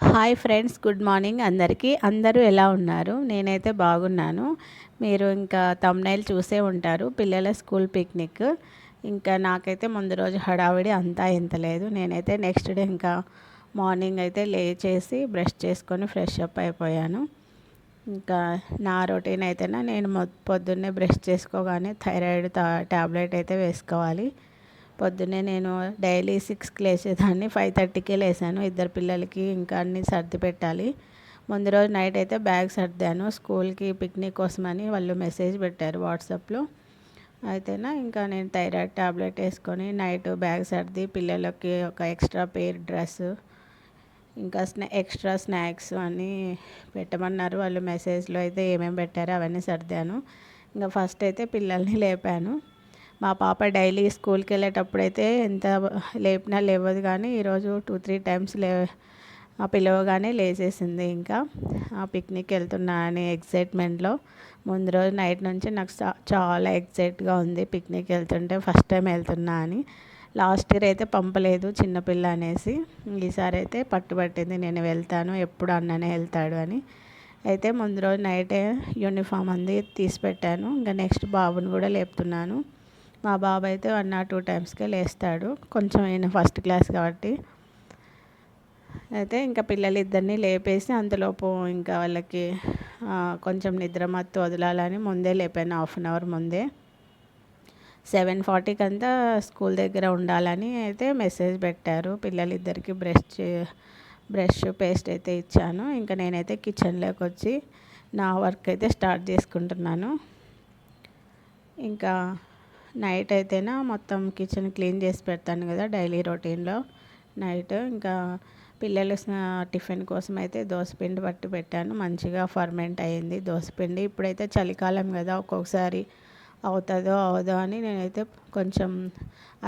Hi friends good morning అందరికీ. అందరూ ఎలా ఉన్నారు? నేనైతే బాగున్నాను. మీరు ఇంకా తమ్నైల్ చూసే ఉంటారు. పిల్లల స్కూల్ పిక్నిక్ ఇంకా నాకైతే ముందు రోజు హడావిడి అంతా ఇంత లేదు. నేనైతే నెక్స్ట్ డే ఇంకా మార్నింగ్ అయితే లేచేసి బ్రష్ చేసుకొని ఫ్రెష్ అప్ అయిపోయాను. ఇంకా నా రొటీన్ అయితేనా నేను పొద్దున్నే బ్రష్ చేసుకోగానే థైరాయిడ్ టాబ్లెట్ అయితే వేసుకోవాలి. పొద్దున్నే నేను డైలీ సిక్స్కి లేచేదాన్ని ఫైవ్ థర్టీకే లేసాను. ఇద్దరు పిల్లలకి ఇంకా అన్ని సర్ది పెట్టాలి. ముందు రోజు నైట్ అయితే బ్యాగ్ సర్దాను. స్కూల్కి పిక్నిక్ కోసమని వాళ్ళు మెసేజ్ పెట్టారు వాట్సాప్లో. అయితేనా ఇంకా నేను థైరాయిడ్ టాబ్లెట్ వేసుకొని నైట్ బ్యాగ్ సర్ది పిల్లలకి ఒక ఎక్స్ట్రా పేర్ డ్రెస్ ఇంకా స్నా ఎక్స్ట్రా స్నాక్స్ అన్నీ పెట్టమన్నారు. వాళ్ళు మెసేజ్లో అయితే ఏమేమి పెట్టారో అవన్నీ సర్దాను. ఇంకా ఫస్ట్ అయితే పిల్లల్ని లేపాను. మా పాప డైలీ స్కూల్కి వెళ్ళేటప్పుడు అయితే ఎంత లేపినా లేవదు కానీ ఈరోజు టూ త్రీ టైమ్స్ లే ఆ పిలవగానే లేచేసింది ఇంకా. ఆ పిక్నిక్ వెళ్తున్నా అని ఎక్సైట్మెంట్లో. ముందు రోజు నైట్ నుంచి నాకు చాలా ఎక్సైట్గా ఉంది పిక్నిక్ వెళ్తుంటే ఫస్ట్ టైం వెళ్తున్నా అని. లాస్ట్ ఇయర్ అయితే పంపలేదు చిన్నపిల్ల అనేసి. ఈసారి అయితే పట్టుబట్టింది నేను వెళ్తాను ఎప్పుడు అన్ననే వెళ్తాడు అని. అయితే ముందు రోజు నైటే యూనిఫామ్ అంది తీసి పెట్టాను. ఇంకా నెక్స్ట్ బాబుని కూడా లేపుతున్నాను. మా బాబు అయితే వన్ ఆర్ టూ టైమ్స్కే లేస్తాడు. కొంచెం అయిన ఫస్ట్ క్లాస్ కాబట్టి. అయితే ఇంకా పిల్లలు ఇద్దరిని లేపేసి అంతలోపు ఇంకా వాళ్ళకి కొంచెం నిద్ర మత్తు వదలాలని ముందే లేపాను. హాఫ్ అన్ అవర్ ముందే. సెవెన్ ఫార్టీకి అంతా స్కూల్ దగ్గర ఉండాలని అయితే మెసేజ్ పెట్టారు. పిల్లలిద్దరికి బ్రష్ బ్రష్ పేస్ట్ అయితే ఇచ్చాను. ఇంకా నేనైతే కిచెన్లోకి వచ్చి నా వర్క్ అయితే స్టార్ట్ చేసుకుంటున్నాను. ఇంకా నైట్ అయితేనా మొత్తం కిచెన్ క్లీన్ చేసి పెడతాను కదా డైలీ రొటీన్లో. నైట్ ఇంకా పిల్లలు టిఫిన్ కోసం అయితే దోసపిండి పట్టి పెట్టాను. మంచిగా ఫర్మెంట్ అయ్యింది దోసపిండి ఇప్పుడైతే చలికాలం కదా ఒక్కొక్కసారి అవుతుందో అవదో అని నేనైతే కొంచెం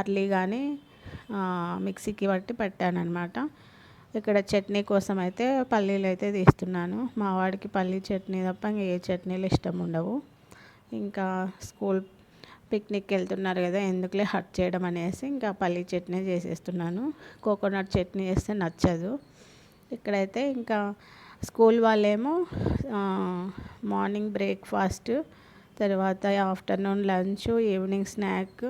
అర్లీగానే మిక్సీకి పట్టి పెట్టాను అనమాట ఇక్కడ చట్నీ కోసం అయితే పల్లీలు అయితే తీస్తున్నాను. మా వాడికి పల్లీ చట్నీ తప్ప ఇంకా ఏ చట్నీలు ఇష్టం ఉండవు. ఇంకా స్కూల్ పిక్నిక్కి వెళ్తున్నారు కదా ఎందుకులే హట్ చేయడం అనేసి ఇంకా పల్లి చట్నీ చేసేస్తున్నాను. కోకోనట్ చట్నీ చేస్తే నచ్చదు. ఇక్కడైతే ఇంకా స్కూల్ వాళ్ళేమో మార్నింగ్ బ్రేక్ఫాస్ట్ తర్వాత ఆఫ్టర్నూన్ లంచ్ ఈవినింగ్ స్నాక్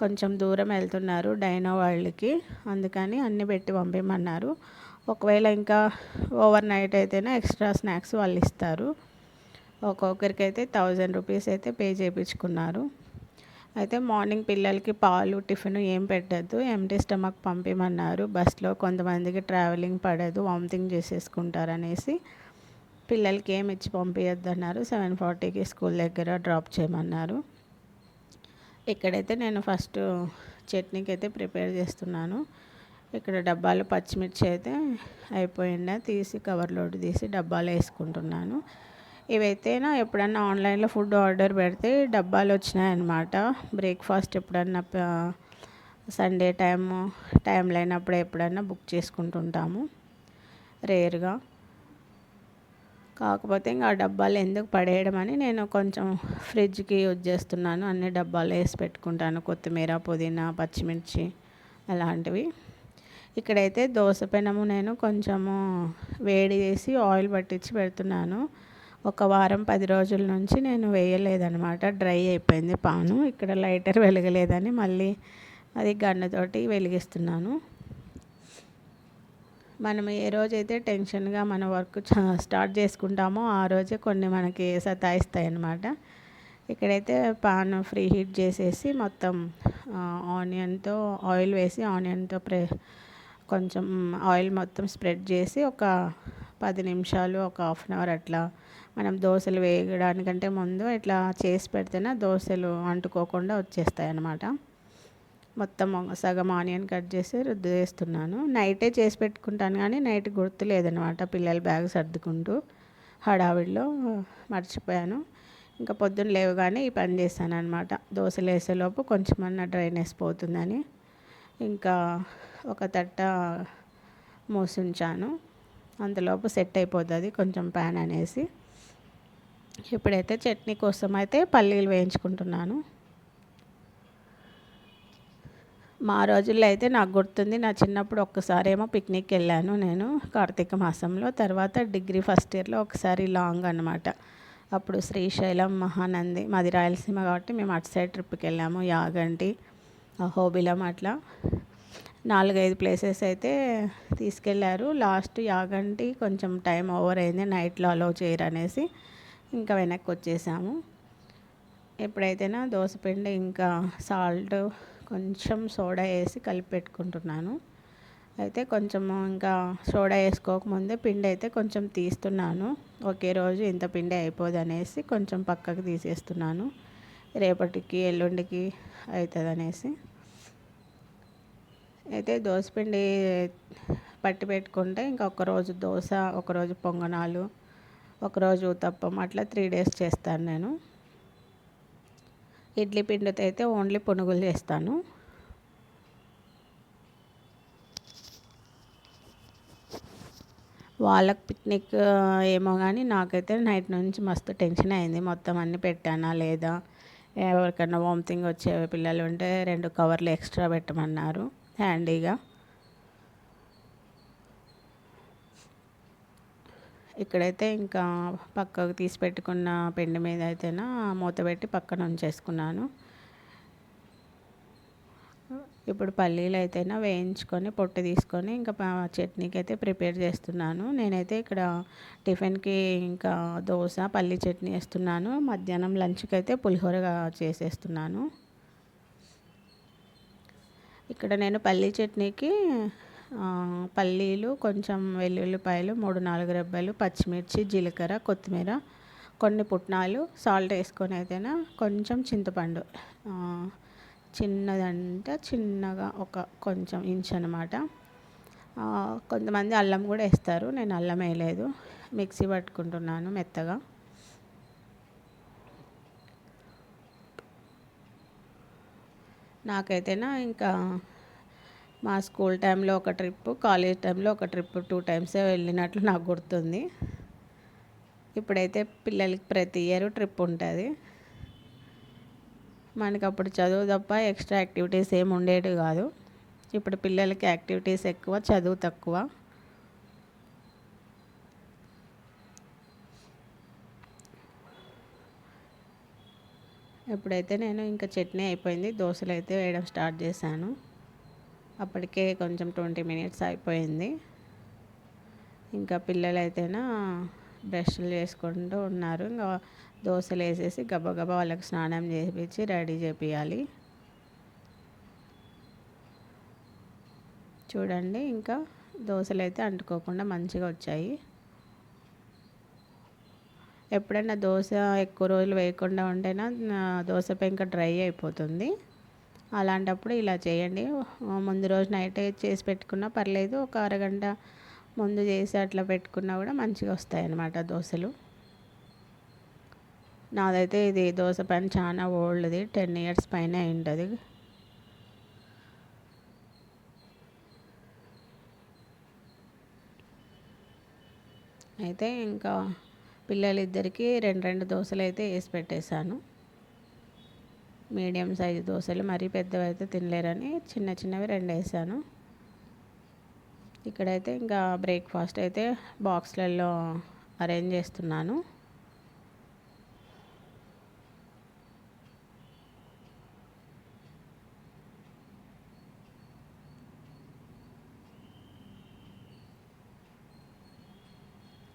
కొంచెం దూరం వెళ్తున్నారు డైనో వాళ్ళకి. అందుకని అన్నీ పెట్టి పంపించమన్నారు ఒకవేళ ఇంకా ఓవర్ నైట్ అయితేనే ఎక్స్ట్రా స్నాక్స్ వాళ్ళు ఇస్తారు. ఒక్కొక్కరికి అయితే థౌజండ్ రూపీస్ అయితే పే చేయించుకున్నారు అయితే మార్నింగ్ పిల్లలకి పాలు టిఫిన్ ఏం పెట్టద్దు. ఎంటీ స్టమక్ పంపించమన్నారు బస్లో కొంతమందికి ట్రావెలింగ్ పడదు. వామిటింగ్ చేసేసుకుంటారు అనేసి పిల్లలకి ఏమి ఇచ్చి పంపించద్దు అన్నారు సెవెన్ ఫార్టీకి స్కూల్ దగ్గర డ్రాప్ చేయమన్నారు. ఇక్కడైతే నేను ఫస్ట్ చట్నీకి అయితే ప్రిపేర్ చేస్తున్నాను. ఇక్కడ డబ్బాలు పచ్చిమిర్చి అయితే అయిపోయిందా? తీసి కవర్లోడ్ తీసి డబ్బాలు వేసుకుంటున్నాను. ఇవైతేనా ఎప్పుడన్నా ఆన్లైన్లో ఫుడ్ ఆర్డర్ పెడితే డబ్బాలు వచ్చినాయన్నమాట. బ్రేక్ఫాస్ట్ ఎప్పుడన్నా సండే టైము టైం లేనప్పుడు ఎప్పుడన్నా బుక్ చేసుకుంటుంటాము. రేర్గా. కాకపోతే ఇంకా ఆ డబ్బాలు ఎందుకు పడేయడం అని నేను కొంచెం ఫ్రిడ్జ్కి యూజ్ చేస్తున్నాను. అన్ని డబ్బాలు వేసి పెట్టుకుంటాను. కొత్తిమీర పుదీనా పచ్చిమిర్చి అలాంటివి. ఇక్కడైతే దోశ పెనము నేను కొంచెము వేడి చేసి ఆయిల్ పట్టించి పెడుతున్నాను. ఒక వారం పది రోజుల నుంచి నేను వేయలేదనమాట డ్రై అయిపోయింది పాను. ఇక్కడ లైటర్ వెలగలేదని మళ్ళీ అది గన్నతోటి వెలిగిస్తున్నాను. మనం ఏ రోజైతే టెన్షన్గా మన వర్క్ స్టార్ట్ చేసుకుంటామో ఆ రోజే కొన్ని మనకి సతాయిస్తాయి అన్నమాట ఇక్కడైతే పాన్ ఫ్రీ హీట్ చేసేసి మొత్తం ఆనియన్తో ఆయిల్ వేసి ఆనియన్తో ప్రే కొంచెం ఆయిల్ మొత్తం స్ప్రెడ్ చేసి ఒక పది నిమిషాలు ఒక హాఫ్ అన్ అవర్ అట్లా మనం దోశలు వేయడానికంటే ముందు ఇట్లా చేసి పెడితేనే దోశలు అంటుకోకుండా వచ్చేస్తాయి అన్నమాట మొత్తం సగం ఆనియన్ కట్ చేసి రుద్దు చేస్తున్నాను నైటే చేసి పెట్టుకుంటాను కానీ నైట్ గుర్తు లేదనమాట పిల్లల బ్యాగ్ సర్దుకుంటూ హడావిడిలో మర్చిపోయాను. ఇంకా పొద్దున్న లేవగానే ఈ పని చేశాను అనమాట దోశలు వేసేలోపు కొంచెం అన్న డ్రైనేజ్ పోతుందని ఇంకా ఒక తట్ట మూసి ఉంచాను అంతలోపు సెట్ అయిపోతుంది కొంచెం ప్యాన్ అనేసి. ఇప్పుడైతే చట్నీ కోసం అయితే పల్లీలు వేయించుకుంటున్నాను. మా రోజుల్లో అయితే నాకు గుర్తుంది నా చిన్నప్పుడు ఒక్కసారి ఏమో పిక్నిక్ వెళ్ళాను నేను కార్తీక మాసంలో తర్వాత డిగ్రీ ఫస్ట్ ఇయర్లో ఒకసారి లాంగ్ అనమాట అప్పుడు శ్రీశైలం మహానంది మాది రాయలసీమ కాబట్టి మేము అటు సైడ్ ట్రిప్కి వెళ్ళాము యాగంటి హోబిలం అట్లా. నాలుగైదు ప్లేసెస్ అయితే తీసుకెళ్ళారు లాస్ట్ యాగంటి కొంచెం టైం ఓవర్ అయింది నైట్లో అలో చేయరు అనేసి ఇంకా వెనక్కి వచ్చేసాము. ఎప్పుడైతేనా దోశపిండి ఇంకా సాల్ట్ కొంచెం సోడా వేసి కలిపి పెట్టుకుంటున్నాను. అయితే కొంచెం ఇంకా సోడా వేసుకోకముందే పిండి అయితే కొంచెం తీస్తున్నాను. ఒకే రోజు ఇంత పిండి అయిపోదు అనేసి కొంచెం పక్కకు తీసేస్తున్నాను. రేపటికి ఎల్లుండికి అవుతుంది అనేసి. అయితే పిండి పట్టి పెట్టుకుంటే ఇంకా ఒకరోజు దోశ ఒకరోజు పొంగనాలు ఒకరోజు ఉతప్పం అట్లా త్రీ డేస్ చేస్తాను నేను. ఇడ్లీ పిండితో అయితే ఓన్లీ పునుగులు చేస్తాను. వాళ్ళకి పిక్నిక్ ఏమో కానీ నాకైతే నైట్ నుంచి మస్తు టెన్షన్ అయింది. మొత్తం అన్నీ పెట్టానా లేదా? ఎవరికైనా వామిటింగ్ వచ్చే పిల్లలు ఉంటే రెండు కవర్లు ఎక్స్ట్రా పెట్టమన్నారు. హ్యాండీగా. ఇక్కడైతే ఇంకా పక్కకు తీసి పెట్టుకున్న పిండి మీద అయితేనా మూత పెట్టి పక్కన ఉంచేసుకున్నాను. ఇప్పుడు పల్లీలు అయితేనా వేయించుకొని పొట్టు తీసుకొని ఇంకా చట్నీకి అయితే ప్రిపేర్ చేస్తున్నాను. నేనైతే ఇక్కడ టిఫిన్కి ఇంకా దోశ పల్లీ చట్నీ వేస్తున్నాను. మధ్యాహ్నం లంచ్కి అయితే పులిహోరగా చేసేస్తున్నాను. ఇక్కడ నేను పల్లీ చట్నీకి పల్లీలు కొంచెం వెల్లుల్లిపాయలు మూడు నాలుగు రెబ్బలు పచ్చిమిర్చి జీలకర్ర కొత్తిమీర కొన్ని పుట్నాలు సాల్ట్ వేసుకొని అయితేనా కొంచెం చింతపండు. చిన్నదంటే చిన్నగా ఒక కొంచెం ఇంచ్ అనమాట కొంతమంది అల్లం కూడా వేస్తారు. నేను అల్లం వేయలేదు. మిక్సీ పట్టుకుంటున్నాను మెత్తగా. నాకైతేనా ఇంకా మా స్కూల్ టైంలో ఒక ట్రిప్ కాలేజ్ టైంలో ఒక ట్రిప్ టూ టైమ్సే వెళ్ళినట్లు నాకు గుర్తుంది. ఇప్పుడైతే పిల్లలకి ప్రతి ఇయర్ ట్రిప్ ఉంటుంది. మనకి అప్పుడు చదువు తప్ప ఎక్స్ట్రా యాక్టివిటీస్ ఏమి ఉండేవి కాదు. ఇప్పుడు పిల్లలకి యాక్టివిటీస్ ఎక్కువ చదువు తక్కువ. ఎప్పుడైతే నేను ఇంకా చట్నీ అయిపోయింది దోశలు అయితే వేయడం స్టార్ట్ చేశాను. అప్పటికే కొంచెం ట్వంటీ మినిట్స్ అయిపోయింది. ఇంకా పిల్లలు అయితేనా బ్రష్లు చేసుకుంటూ ఉన్నారు. ఇంకా దోశలు వేసేసి గబగబా వాళ్ళకి స్నానం చేపించి రెడీ చేపియాలి. చూడండి ఇంకా దోశలు అయితే అంటుకోకుండా మంచిగా వచ్చాయి. ఎప్పుడైనా దోశ ఎక్కువ రోజులు వేయకుండా ఉంటేనా దోశ పెంక డ్రై అయిపోతుంది. అలాంటప్పుడు ఇలా చేయండి. ముందు రోజు నైట్ చేసి పెట్టుకున్నా పర్లేదు ఒక అరగంట ముందు చేసి అట్లా పెట్టుకున్నా కూడా మంచిగా వస్తాయి అన్నమాట దోశలు. నాదైతే ఇది దోశ పైన చాలా ఓల్డ్ది టెన్ ఇయర్స్ పైన ఉంటుంది అయితే ఇంకా పిల్లలిద్దరికీ రెండు రెండు దోశలు అయితే వేసి పెట్టేశాను. మీడియం సైజు దోశలు మరీ పెద్దవి అయితే తినలేరని చిన్న చిన్నవి రెండు వేసాను ఇక్కడైతే ఇంకా బ్రేక్ఫాస్ట్ అయితే బాక్స్లలో అరేంజ్ చేస్తున్నాను.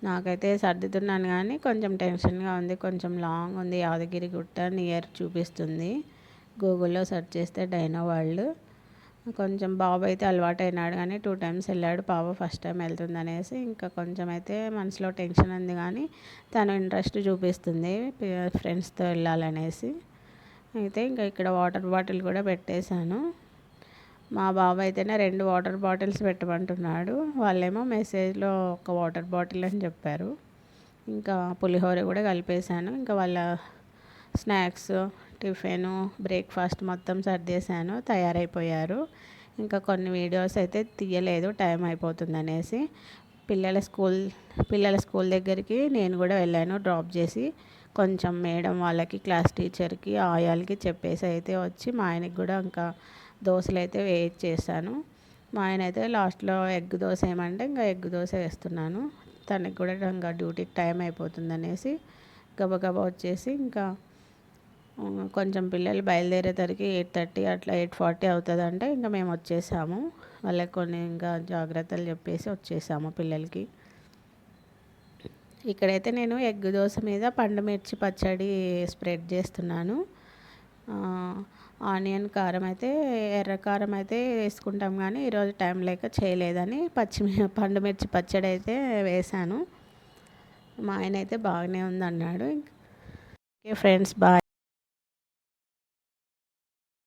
నాకైతే సర్దుతున్నాను కానీ కొంచెం టెన్షన్గా ఉంది. కొంచెం లాంగ్ ఉంది. యాదగిరి గుట్ట నియర్ చూపిస్తుంది. గూగుల్లో సెర్చ్ చేస్తే డైనో వరల్డ్. కొంచెం బాబు అయితే అలవాటు అయినాడు కానీ టూ టైమ్స్ వెళ్ళాడు. పాప ఫస్ట్ టైం వెళ్తుంది అనేసి ఇంకా కొంచెం అయితే మనసులో టెన్షన్ ఉంది కానీ తను ఇంట్రెస్ట్ చూపిస్తుంది. ఫ్రెండ్స్తో వెళ్ళాలనేసి. అయితే ఇంకా ఇక్కడ వాటర్ బాటిల్ కూడా పెట్టేశాను. మా బాబు అయితేనే రెండు వాటర్ బాటిల్స్ పెట్టమంటున్నాడు. వాళ్ళేమో మెసేజ్లో ఒక వాటర్ బాటిల్ అని చెప్పారు. ఇంకా పులిహోర కూడా కలిపేశాను. ఇంకా వాళ్ళ స్నాక్స్ టిఫిన్ బ్రేక్ఫాస్ట్ మొత్తం సర్దేశాను. తయారైపోయారు. ఇంకా కొన్ని వీడియోస్ అయితే తీయలేదు. టైం అయిపోతుంది అనేసి పిల్లల స్కూల్ పిల్లల స్కూల్ దగ్గరికి నేను కూడా వెళ్ళాను డ్రాప్ చేసి. కొంచెం మేడం వాళ్ళకి క్లాస్ టీచర్కి ఆయాలకి చెప్పేసి అయితే వచ్చి మా ఆయనకి కూడా ఇంకా దోశలు అయితే వేయించేసాను మా ఆయన అయితే లాస్ట్లో ఎగ్ దోశ ఏమంటే ఇంకా ఎగ్ దోశ వేస్తున్నాను. తనకి కూడా ఇంకా డ్యూటీకి టైం అయిపోతుంది అనేసి గబగబా వచ్చేసి ఇంకా కొంచెం పిల్లలు బయలుదేరేసరికి ఎయిట్ థర్టీ అట్లా ఎయిట్ ఫార్టీ అవుతుంది అంటే ఇంకా మేము వచ్చేసాము. వాళ్ళకి కొన్ని ఇంకా జాగ్రత్తలు చెప్పేసి వచ్చేసాము పిల్లలకి. ఇక్కడైతే నేను ఎగ్ దోశ మీద పండుమిర్చి పచ్చడి స్ప్రెడ్ చేస్తున్నాను. ఆనియన్ కారం అయితే ఎర్ర కారం అయితే వేసుకుంటాం కానీ ఈరోజు టైం లేక చేయలేదని పచ్చిమి పండుమిర్చి పచ్చడి అయితే వేశాను మా ఆయన అయితే బాగానే ఉంది అన్నాడు ఓకే ఫ్రెండ్స్ బాయ్.